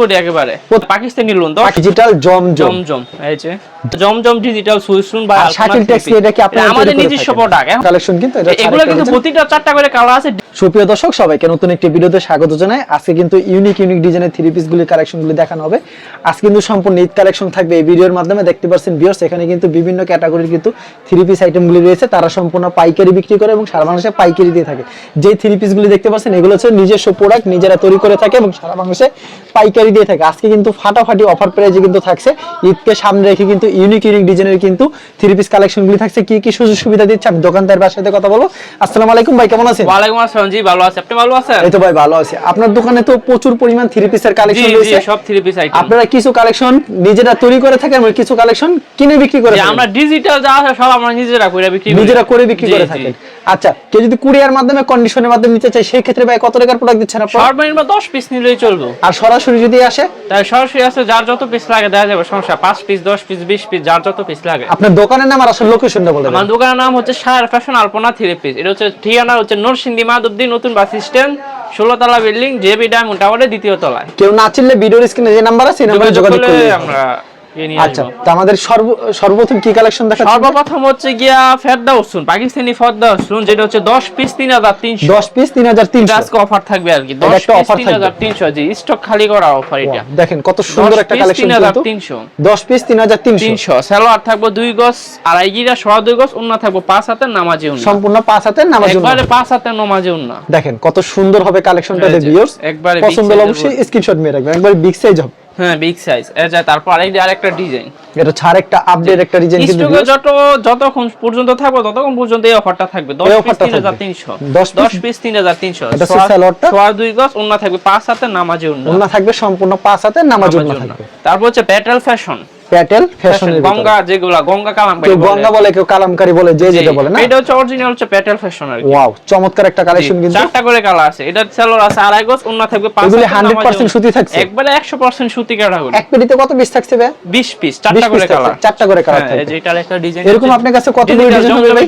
Body একেবারে। Pakistani lawn তো digital জমজম। জমজম এই যে। ডিজিটাল সুইসুন বা শাকিল ট্যাক্সি এটা কি আপনাদের আমাদের নিজস্ব প্রোডাক্ট কালেকশন কিন্তু এটা এগুলো কিন্তু প্রতিটা চারটা করে কালার আছে সুপ্রিয় দর্শক, সবাইকে নতুন একটি ভিডিওতে স্বাগত জানাই। আজকে কিন্তু ইউনিক ইউনিক ডিজাইনের থ্রি পিস গুলি কালেকশন গুলি দেখানো হবে। আজকে কিন্তু সম্পূর্ণ ঈদ কালেকশন থাকবে এই ভিডিওর মাধ্যমে। দেখতে পাচ্ছেন ভিউয়ার্স এখানে কিন্তু বিভিন্ন ক্যাটাগরির কিন্তু থ্রি পিস আইটেম গুলি রয়েছে। তারা সম্পূর্ণ পাইকারি বিক্রি করে এবং সারা বাংলাদেশে পাইকারি দিয়ে থাকে। যে থ্রি পিস গুলি দেখতে পাচ্ছেন, এগুলো হচ্ছে নিজস্ব প্রোডাক্ট নিজেরা তৈরি করে থাকে এবং সারা বাংলাদেশে পাইকারি দিয়ে থাকে। আজকে কিন্তু ফাটাফাটি অফার প্রাইজে কিন্তু থাকছে। ঈদকে সামনে রেখে কিন্তু ইউনিক ইউনিক ডিজাইনের কিন্তু থ্রি পিস কালেকশন গুলি থাকছে। কি কি সুযোগ সুবিধা দিচ্ছে, আমি দোকানদার সাথে কথা বলব। আসসালামু আলাইকুম ভাই, কেমন আছেন? ওয়ালাইকুম আসসালাম জি ভালো আছে। আপনি ভালো আছেন? এই তো ভাই ভালো আছে। আপনার দোকানে তো প্রচুর পরিমাণ থ্রি পিসের কালেকশন রয়েছে। সব থ্রি পিস আইটেম আপনারা কিছু কালেকশন নিজেরা তৈরি করে থাকেন এবং কিছু কালেকশন কিনে বিক্রি করে। আমরা ডিজিটাল যা আছে সব আমরা নিজেরা করে বিক্রি করি। নিজেরা করে বিক্রি করে থাকেন। আচ্ছা কেউ যদি কুরিয়ার মাধ্যমে কন্ডিশনের মাধ্যমে নিতে চায় সেই ক্ষেত্রে ভাই কত টাকার প্রোডাক্ট দিচ্ছেন আপনারা? সর্বনিম্ন 10 পিস নিলেই চলবে। আর সরাসরি যদি আসে? তাই সরাসরি আছে যার যত পিস লাগে দেওয়া যাবে সমস্যা 5 পিস 10 পিস 20 পিস যার যত পিস লাগে। আপনার দোকানের নাম আর আসলে লোকেশনটা বলে আমার দেন দোকানের নাম হচ্ছে Shayar fashion Alpana three piece এটা হচ্ছে ঠিকানা হচ্ছে নরসিংদী মাধবদী নতুন বাস স্ট্যান্ড ষোলো তলা বিল্ডিং জেবি ডায়মন্ড টাওয়ারের দ্বিতীয় তলায়। কেউ না চিনলে ভিডিওর স্ক্রিনে যে নাম্বার আছে সেই নাম্বারে যোগাযোগ করুন করলে আমরা আচ্ছা তো আমাদের সর্বপ্রথম কি কালেকশন দেখাচ্ছেন? সর্বপ্রথম হচ্ছে গিয়া ফেরদা উসুন পাকিস্তানি ফেরদা উসুন যেটা হচ্ছে 10 পিস 3300 10 পিস 3300 আজকে অফার থাকবে আর কি। 10 একটা পিস থাকবে। 3300 জি স্টক খালি করা অফার এটা। দেখেন কত সুন্দর একটা কালেকশন কিন্তু। 3300 10 পিস 3300 300 সালোয়ার থাকবে গজ আড়াই গিরা সোয়া দুই গজ ওন্না থাকবে হাতের নামাজি সম্পূর্ণ হাতের নামাজ একবারে হাতের নামাজি উন্না। দেখেন কত সুন্দর হবে কালেকশনটা ভিউয়ার্স একবারে পছন্দ হলে অবশ্যই স্ক্রিনশট মেরে রাখবেন। একবার বিগ সাইজ হবে। হ্যাঁ বিগ সাইজ এর যা তারপর আরেকটা আরেকটা ডিজাইন এটা ছাড় একটা আপডেট একটা ডিজাইন কিন্তু যত যতক্ষণ পর্যন্ত থাকবে ততক্ষণ পর্যন্ত এই অফারটা থাকবে। 10 এই পিস offerটা থাকবে। 3300 10 10 পিস 3300 এটা সালোয়ারটা? সোয়া দুই গজ ওন্না থাকবে। পাঁচ হাতে নামাজে অন্য ওন্না থাকবে সম্পূর্ণ পাঁচ হাতে নামাজ অন্য ওন্না থাকবে। তারপর হচ্ছে প্যাটেল ফ্যাশন প্যাটেল গঙ্গা যেগুলা গঙ্গা কালাম কেউ গঙ্গা বলে কেউ কালামকারী বলে যে যেটা বলে না? এটা হচ্ছে অরিজিনাল হচ্ছে প্যাটেল ফ্যাশন আর ওয়াও চমৎকার একটা কালেকশন কিন্তু। চারটা করে কালার আছে। এটা সেলর আছে আড়াই গজ ওন্না থাকবে পাঁচ এগুলি হাতের 100% সুতি থাকছে? একবারে 100% সুতি ক্যাটাগরি এক পেটিতে কত পিস থাকছে ভাই? 20 পিস চারটা করে কালার চারটা করে কালার থাকবে এই যে এটার একটা ডিজাইন এরকম আপনার কাছে কতগুলো ডিজাইন হবে ভাই?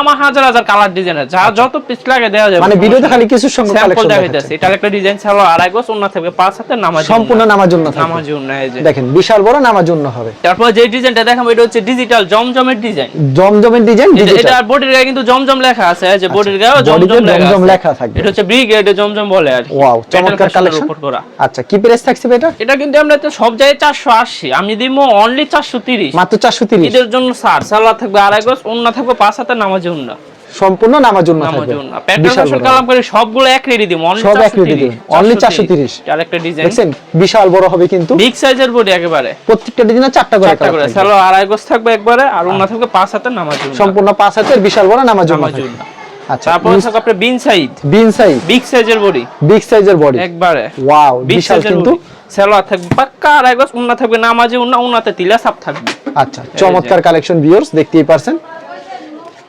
আমার হাজার হাজার কালার ডিজাইন আছে। যা যত পিস লাগে দেওয়া যাবে। মানে ভিডিওতে খালি কিছু সংখ্যক কালেকশন দেখাইতেছে এটার একটা ডিজাইন ছিল আড়াই গজ ওন্না থাকবে পাঁচ হাতের নামাজ সম্পূর্ণ নামাজ জন্য নামাজ উন্না এই যে। দেখেন বিশাল বড় নামাজ জন্য হবে। তারপর যে ডিজাইনটা দেখাবো এটা হচ্ছে ডিজিটাল জমজমের ডিজাইন। জমজমের ডিজাইন এটা ডিজিটাল বডির গায়ে কিন্তু জমজম লেখা আছে এই যে বডির গায়ে জমজম লেখা জমজম লেখা থাকবে। এটা হচ্ছে ব্রিগেড জমজম বলে আর ওয়াও চমৎকার কালেকশন। আচ্ছা কি প্রাইস থাকছে এটা? এটা কিন্তু আমরা তো সব জায়গায় চারশো আশি। আমি দিব অনলি চারশো তিরিশ। মাত্র 430 ঈদের জন্য সার সালোয়ার থাকবে আড়াই গজ অন্য থাকবে পাঁচ হাতে নামাজে উন্না সম্পূর্ণ নামাজ জন্য থাকবে। সবগুলো এক রেডি দিব সব এক রেডি তিরিশ। দিবেন। Only 430 আর একটা ডিজাইন বিশাল বড় হবে কিন্তু। বিগ সাইজের বডি একেবারে। প্রত্যেকটা ডিজাইনে চারটা করে চারটা করে। আড়াই গজ থাকবে একবারে আর অন্য থাকবে পাঁচ হাতে নামাজে উন্না সম্পূর্ণ পাঁচ হাতের বিশাল বড় জন্য থাকবে। আচ্ছা তারপর থাকবে আপনার বিন সাইড বিন সাইজ বিগ সাইজের বডি বিগ সাইজের বডি একবারে। ওয়াও বিশাল কিন্তু। বডি থাকবে পাক্কা আড়াই গজ উন্না থাকবে নামাজে উন্না উন্নাতে তিলা সাপ থাকবে। আচ্ছা চমৎকার কালেকশন ভিউয়ার্স দেখতেই পারছেন।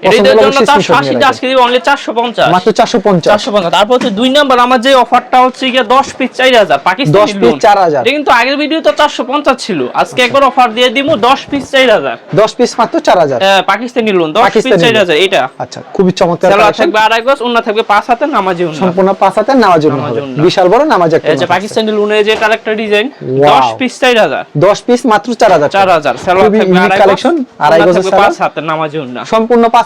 এটার জন্য অবশ্যই চারশো screenshot আশি নিয়ে আজকে দিব অনলি চারশো পঞ্চাশ। মাত্র 450 চারশো পঞ্চাশ। তারপর হচ্ছে দুই নাম্বার আমার যে অফারটা হচ্ছে গিয়ে দশ পিস চার হাজার পাকিস্তানি 10 piece 4000 এটা কিন্তু আগের ভিডিও তো চারশো পঞ্চাশ ছিল। আজকে একবার অফার দিয়ে দিব দশ পিস 10 মাত্র 4000 আহ, পাকিস্তানি লোন পিস পাকিস্তানি এটা আচ্ছা খুবই চমৎকার সালোয়ার থাকবে আড়াই গজ অন্য থাকবে পাঁচ হাতে নামাজি সম্পূর্ণ পাঁচ নামাজ। বিশাল বড় নামাজ একটা পাকিস্তানি লোনে যে এটার ডিজাইন Wow. দশ পিস চার হাজার। 10 পিস মাত্র 4000 চার হাজার সালোয়ার খুবই থাকবে আড়াই গজ আড়াই ওন্না গজের থাকবে সালোয়ার। পাঁচ হাতে নামাজি উন্না সম্পূর্ণ পাঁচ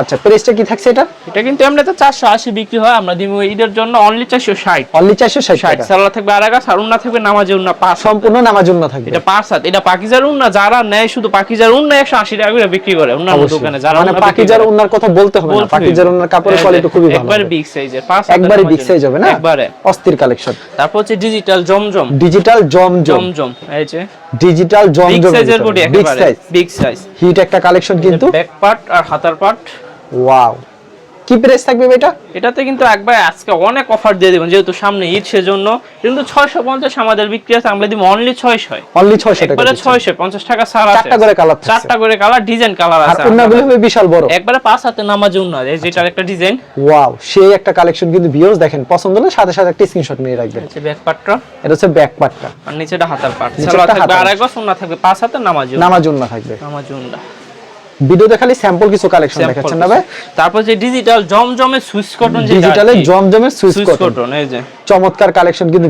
আচ্ছা প্রাইসটা কি থাকছে এটা এটা কিন্তু এমনিতে চারশো আশি বিক্রি হয় আমরা দিব ঈদের জন্য অনলি চারশো ষাট। অনলি 460 ষাট টাকা। সালোয়ার থাকবে আড়াই গাছ থাকবে নামাজে উন্না পাঁচ সম্পূর্ণ নামাজ জন্য থাকবে। এটা পাঁচ হাত এটা পাকিজার উন্না যারা নেয় শুধু পাকিজার উন্না একশো আশি টাকা করে বিক্রি করে অবশ্যই। দোকানে যারা মানে পাকিজার। ওনার কথা বলতে হবে না পাকিজার। ওনার কাপড়ের কোয়ালিটি খুবই ভালো। একবারে বিগ সাইজের পাঁচ একবারে বিগ সাইজ হবে না? একবারে। অস্থির কালেকশন তারপর হচ্ছে ডিজিটাল জমজম। ডিজিটাল জমজম। জমজম এই যে। ডিজিটাল বিগ জমজম সাইজের body big size big size hit একটা কালেকশন কিন্তু। ব্যাক পার্ট আর হাতার পার্ট ওয়াও কি প্রাইস থাকবে এটা? এটাতে কিন্তু একবার আজকে অনেক অফার দিয়ে দেবেন যেহেতু সামনে ঈদ সেজন্য। কিন্তু ছয়শো পঞ্চাশ আমাদের বিক্রি আছে আমরা দিব অনলি ছয়শো অনলি 600 টাকা একবারে। ছয়শো পঞ্চাশ টাকা ছাড় আছে। চারটা করে কালার চারটা করে কালার ডিজাইন কালার আর আছে অন্যগুলো হবে বিশাল বড়। একবারে পাঁচ হাতে নামাজ উন্নয় এই যেটার একটা ডিজাইন ওয়াও সেই একটা কালেকশন কিন্তু ভিউয়ার্স দেখেন পছন্দ হলে সাথে সাথে একটা স্ক্রিনশট নিয়ে রাখবেন। হচ্ছে ব্যাক পার্টটা এটা হচ্ছে ব্যাক পার্টটা আর নিচেটা হাতার পার্ট সালোয়ার থাকবে হাতার। আড়াই গজ থাকবে পাঁচ হাতে নামাজ নামার জন্য থাকবে। নামাজ উন্না ভিডিওতে খালি স্যাম্পল কিছু কালেকশন দেখাচ্ছেন না ভাই? তারপর যে ডিজিটাল জমজমে সুইচ কটন ডিজিটালে জমজমে সুইচ কটন এই যে। চমৎকার কালেকশন কিন্তু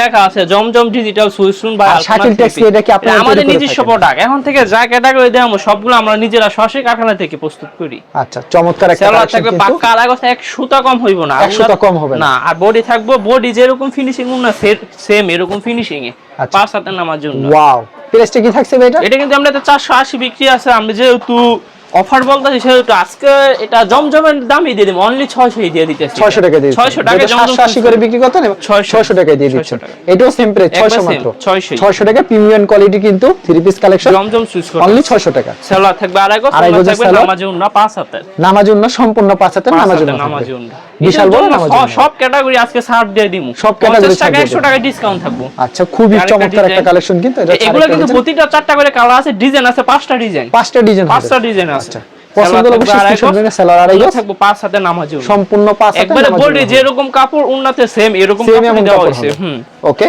লেখা আছে জমজম ডিজিটাল সুইসুন বা শাকিল। ট্যাক্সি এটা কি আপনারা আমাদের নিজস্ব প্রোডাক্ট এখন থেকে যা ক্যাটাগরি দেবো সবগুলো আমরা নিজেরা সরাসরি কারখানা থেকে প্রস্তুত করি। আচ্ছা চমৎকার একটা কালেকশন থাকবে পাক্কা আড়াই গজ এক সুতা কম হইব না। এক সুতা কম হবে না। আর বডি থাকবে বডি যেরকম ফিনিশিং না সেম এরকম ফিনিশিং এ। আচ্ছা। পাঁচ হাতে নামার জন্য। ওয়াও প্রাইসটা কি থাকছে ভাই এটা? এটা কিন্তু আমরা চারশো আশি বিক্রি আছে আমরা যেহেতু অফার বলতে সেহেতু আজকে এটা জমজমের দামই দিয়ে দেবো অনলি ছয়শো দিয়ে দিতেছি। 600 টাকা দিয়ে ছয়শো টাকা জমজম 600 করে বিক্রি করতেন 600 600 টাকায় দিয়ে 600 দিচ্ছেন এটাও সেম প্রাইস 600 মাত্র। 600 600 টাকা প্রিমিয়াম কোয়ালিটি কিন্তু থ্রি পিস কালেকশন জমজম সুইচ করে অনলি 600 টাকা। সেলার থাকবে আড়াই গজ সেলার থাকবে নামাজুন না উন্না পাঁচ হাতের। নামার জন্য সম্পূর্ণ পাঁচ হাতে নামাজুন নামাজুন নামাজে। উন্না। বিশাল বড় সব ক্যাটাগরি আজকে ছাড় দিয়ে দিমু সব ক্যাটাগরি 50 টাকা 100 টাকা ডিসকাউন্ট থাকব। আচ্ছা খুবই চমৎকার একটা কালেকশন কিন্তু এটা এগুলো কিন্তু প্রতিটা চারটা করে কালার আছে ডিজাইন আছে পাঁচটা ডিজাইন পাঁচটা ডিজাইন পাঁচটা ডিজাইন আছে। আচ্ছা পছন্দ হলে অবশ্যই সেলার আড়াই গজ থাকব পাঁচ হাতে নামাজে সম্পূর্ণ পাঁচ হাতের একবারে বলি যেরকম কাপড় উন্নতে সেম এরকম কাপড় দেওয়া হয়েছে। হুম। ওকে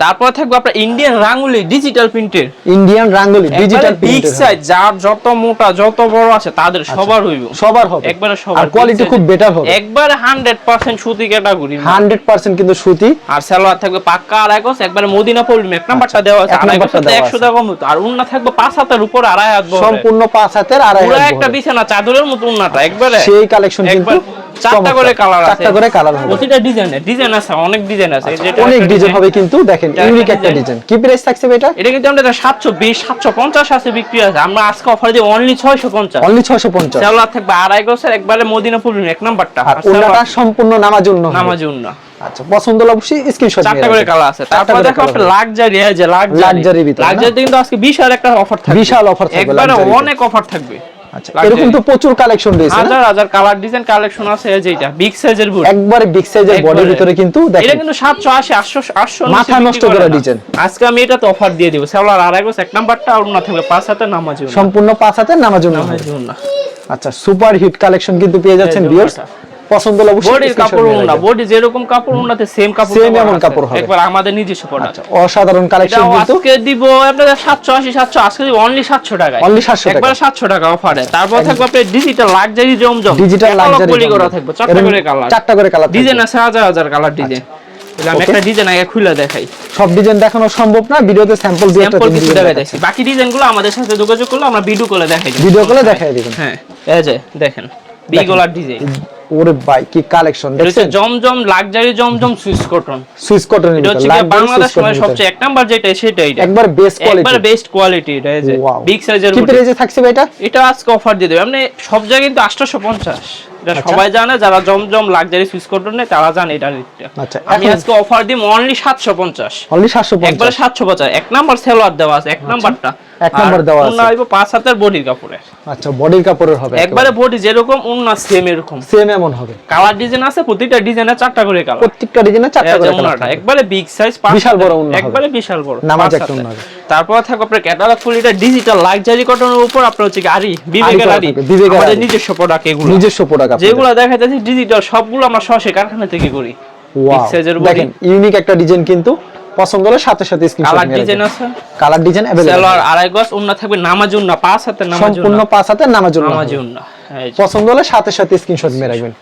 তারপর থাকবে আপনার ইন্ডিয়ান রাঙ্গুলি ডিজিটাল প্রিন্টের Indian rangoli digital big size যার যত মোটা যত বড় আছে তাদের আচ্ছা। সবার হইব। সবার হবে। একবারে সবার আর কোয়ালিটি খুব বেটার হবে। একবারে 100% সুতি ক্যাটাগরি 100% কিন্তু সুতি। আর সালোয়ার থাকবে পাক্কা আড়াই গজ একবারে মদিনা পল্লী এক নাম্বারটা দেওয়া আছে এক আড়াই নাম্বারটা গজ দেওয়া একশো আছে। টাকা মতো। আর উন্না থাকবে পাঁচ হাতের উপর আড়াই হাত বহরে। সম্পূর্ণ পাঁচ হাতের আড়াই হাত পুরো একটা বিছানা চাদরের মতো উন্নাটা একবারে। সেই কালেকশন কিন্তু চারটা করে কালার আছে। চারটা করে কালার হবে। প্রতিটা ডিজাইন ডিজাইন আছে অনেক ডিজাইন আছে। যেটা অনেক ডিজাইন হবে কিন্তু দেখেন ইউনিক একটা একটা ডিজাইন কি প্রাইস থাকছে এটা? এটা কিন্তু আমাদের সাতশো বিশ সাতশো পঞ্চাশ আছে বিক্রি আছে। আমরা আজকে অফার দিই অনলি ছয়শো পঞ্চাশ। অনলি 650 সালোয়ার থাকবে আড়াই একবারে মদিনা পল্লী এক নাম্বারটা। আর ওনাটা সম্পূর্ণ নামার জন্য। নামাজ উন্না আচ্ছা পছন্দ হলে অবশ্যই স্ক্রিনশট চারটা করে কালার আছে। তারপর দেখো আপনার লাক্সারি যে লাক্সারি? লাক্সারি কিন্তু আজকে বিশাল একটা অফার থাকবে। বিশাল offer থাকবে একবারে অনেক অফার থাকবে। আচ্ছা এরকম তো প্রচুর কালেকশন রয়েছে হাজার হাজার কালার ডিজাইন কালেকশন আছে যেটা বিগ সাইজের বুট একবারে বিগ সাইজের বডির ভিতরে কিন্তু এটা কিন্তু সাতশো আশি আটশো আটশো মাথা নষ্ট করা ডিজাইন। আজকে আমি এটা তো অফার দিয়ে দিব। সেলার আর এক নাম্বারটা আর না থাকবে পাঁচ হাতে নামাজ সম্পূর্ণ পাঁচ হাতে নামাজুন নামাজুন আচ্ছা সুপার হিট কালেকশন কিন্তু পেয়ে যাচ্ছেন ভিউয়ার্স। পছন্দ হলে অবশ্যই বডির কাপড় উন্না বডি যেরকম কাপড় উন্নাতে সেম কাপড় ব্যবহার এমন কাপড় হবে। একবার আমাদের নিজস্ব প্রোডাক্ট আচ্ছা অসাধারণ কালেকশন কিন্তু। আজকে দিব আপনাদের সাতশো আশি সাতশো আজকে দিব অনলি সাতশো টাকায়। Only 700 টাকা। একবার সাতশো টাকা অফারে তারপর থাকবে আপনার ডিজিটাল লাক্সারি জমজম। ডিজিটাল লাক্সারি পলি করা থাকবে চারটা করে কালার চারটা করে কালার ডিজাইন আছে হাজার হাজার কালার ডিজাইন আমি একটা ডিজাইন আগে খুলে দেখাই। সব ডিজাইন দেখানো সম্ভব না ভিডিওতে স্যাম্পল দিয়ে স্যাম্পল কিছু দেখাই বাকি ডিজাইনগুলো আমাদের সাথে যোগাযোগ করলে আমরা ভিডিও করে দেখাই ভিডিও করে দেখাই দিবেন। হ্যাঁ এই যে দেখেন। বিগলার ডিজাইন ওরে ভাই কি কালেকশন দেখছেন? জমজম লাক্সারি জমজম সুইস কটন সুইস কটন এটা হচ্ছে বাংলাদেশ মানে সবচেয়ে এক নাম্বার যেটা সেটা এটা একবার বেস্ট কোয়ালিটি একবার বেস্ট কোয়ালিটি এটা এই যে বিগ সাইজের কি প্রাইসে থাকছে ভাই এটা? এটা আজকে অফার দিয়ে দেবে। আপনি সব জায়গায় কিন্তু আটশোশো পঞ্চাশ। এটা আচ্ছা। সবাই জানে যারা জমজম লাক্সারি সুইচ কটন নেয় তারা জানে এটা আচ্ছা, আমি আজকে অফার দিই অনলি সাতশো পঞ্চাশ। অনলি 750 একবারে সাতশো পঞ্চাশ। এক নাম্বার সেলোয়ার দেওয়া আছে এক নাম্বারটা। এক নাম্বার দেওয়া আছে। পাঁচ হাতের বডির কাপড়ে আচ্ছা বডির কাপড়ের হবে একবারে। বডি যেরকম উন্না সেম এরকম। সেম এমন হবে। কালার ডিজাইন আছে প্রতিটা ডিজাইনে চারটা করে কালার প্রত্যেকটা ডিজাইনে চারটা করে উন্নাটা একবারে বিগ সাইজ বিশাল বড় উন্না একবারে বিশাল বড় নামাজ একটা। উন্না তারপর থাকবে আপনার ক্যাটালগ ফুল এটা ডিজিটাল লাক্সারি কটনের উপর আপনার হচ্ছে আরি বিবেকের আরি। আমাদের নিজস্ব প্রোডাক্ট এগুলো। নিজস্ব প্রোডাক্ট যেগুলো দেখা যাচ্ছে ডিজিটাল সবগুলো আমরা সরাসরি কারখানা থেকে করি। ইউনিক একটা ডিজাইন কিন্তু পছন্দ হলে সাথে সাথে স্ক্রিনশট কালার নিয়ে ডিজাইন রাখবেন আছে কালার ডিজাইন अवेलेबल সেলোয়ার আড়াই গজ উন্না থাকবে নামাজ উন্না পাঁচ হাতের নামাজ সম্পূর্ণ উন্না পাঁচ হাতে নামার জন্য নামাজ হবে। উন্না এই যে, পছন্দ হলে সাথে সাথে স্ক্রিনশট নিয়ে রাখবেন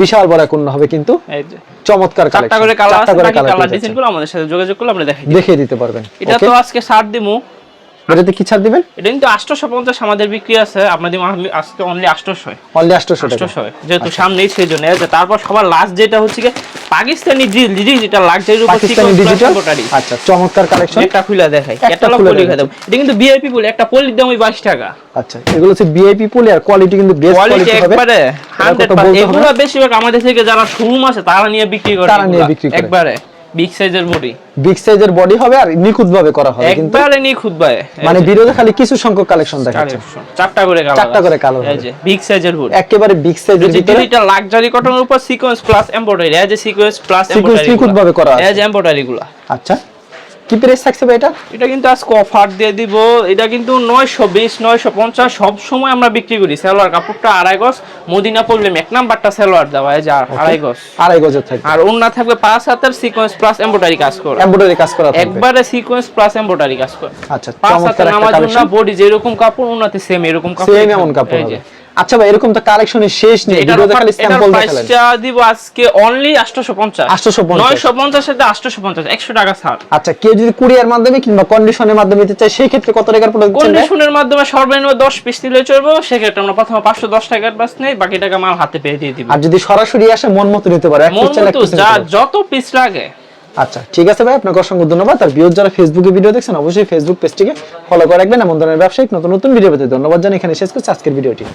বিশাল বড় কোন হবে কিন্তু এই যে। চমৎকার চারটা কালেকশন করে কালার আছে চারটা করে বাকি কালার কালার ডিজাইনগুলো আমাদের সাথে যোগাযোগ করলে আমরা দেখাই দিই দেখিয়ে দিতে পারবেন এটা ওকে তো আজকে ছাড় দিমু এটাতে কি ছাড় দিবেন? এটা কিন্তু আটশোশো পঞ্চাশ আমাদের বিক্রি আছে। আপনাদের আজকে অনলি আটশোশো অনলি 800 টাকা। আটশোশো যেহেতু সামনেই সেই জন্য। তারপর সবার লাস্ট যেটা হচ্ছে কি পাকিস্তানি লাক্সারির উপর পাকিস্তানি ডিজিটাল আচ্ছা চমৎকার কালেকশন একটা খুলে দেখাই। Catalogue poly. দেবো। এটা কিন্তু ভিআইপি পলি একটা পলির দাম ওই বাইশ টাকা। আচ্ছা এগুলো হচ্ছে ভিআইপি পলি আর কোয়ালিটি কিন্তু বেস্ট কোয়ালিটি হবে। একবারে? এগুলো বেশিরভাগ আমাদের থেকে যারা শোরুম আছে তারা নিয়ে বিক্রি করে তারা নিয়ে বিক্রি করে। একবারে। বিগ সাইজের বডি বিগ সাইজের বডি হবে আর নিখুঁত ভাবে করা হবে কিন্তু। একবারে নিখুঁত ভাবে মানে ভিডিওতে খালি কিছু সংখ্যক কালেকশন দেখাচ্ছে চারটা করে কালার চারটা করে colour এই যে বিগ সাইজের বডি একেবারে বিগ সাইজের ভিতরে। এটা লাক্সারি কটনের উপর সিকোয়েন্স প্লাস এমব্রয়ডারি এই যে সিকোয়েন্স প্লাস Sequence নিখুঁত ভাবে করা আছে। এই যে এমব্রয়ডারি গুলা আচ্ছা। কি প্রাইস থাকছে ভাই এটা? এটা কিন্তু আজকে অফার দিয়ে দিব। এটা কিন্তু নয়শো বিশ নয়শো পঞ্চাশ সব সময় আমরা বিক্রি করি। সালোয়ার কাপড়টা আড়াই গজ মদিনা প্রবলেম এক নাম্বারটা সালোয়ার দেওয়া এই যে আর- আড়াই গজ। আড়াই থাকবে। আর ওন্না থাকবে পাঁচ হাতের সিকোয়েন্স প্লাস এমব্রয়ডারি কাজ করে। এমব্রয়ডারি কাজ করা একবারে সিকোয়েন্স প্লাস এমব্রয়ডারি কাজ করে। আচ্ছা পাঁচ হাতের নামাজ ওন্না বডি যেরকম কাপড় ওন্নাতে সেম এরকম কাপড় সেম এমন কাপড় আচ্ছা ভাই এরকম তো কালেকশনের শেষ নেই ভিডিওতে খালি স্যাম্পল দেখালেন প্রাইসটা দিব আজকে অনলি 850 850 950 সাথে 850 100 টাকা ছাড়। আচ্ছা কেউ যদি কুরিয়ার মাধ্যমে কিংবা কন্ডিশনের মাধ্যমে নিতে চায় সেই ক্ষেত্রে কত টাকার প্রোডাক্ট ভাই? কন্ডিশনের মাধ্যমে সর্বনিম্ন 10 পিস দিলে চলবে সেক্ষেত্রে আমরা প্রথমে 510 টাকা অ্যাডভান্স নেই বাকি টাকা মাল হাতে পেয়ে দিয়ে দিব। আর যদি সরাসরি আসে মন মতো নিতে পারে মন মতো যা যত পিস লাগে। আচ্ছা ঠিক আছে ভাই আপনাকে অসংখ্য ধন্যবাদ। আর ভিউজ যারা ফেসবুকে ভিডিও দেখছেন অবশ্যই ফেসবুক পেজটিকে ফলো করে রাখবেন। এমন ধরনের ব্যবসায়িক নতুন নতুন ভিডিও পেতে ধন্যবাদ জানাই। এখানে শেষ করছি আজকের ভিডিওটি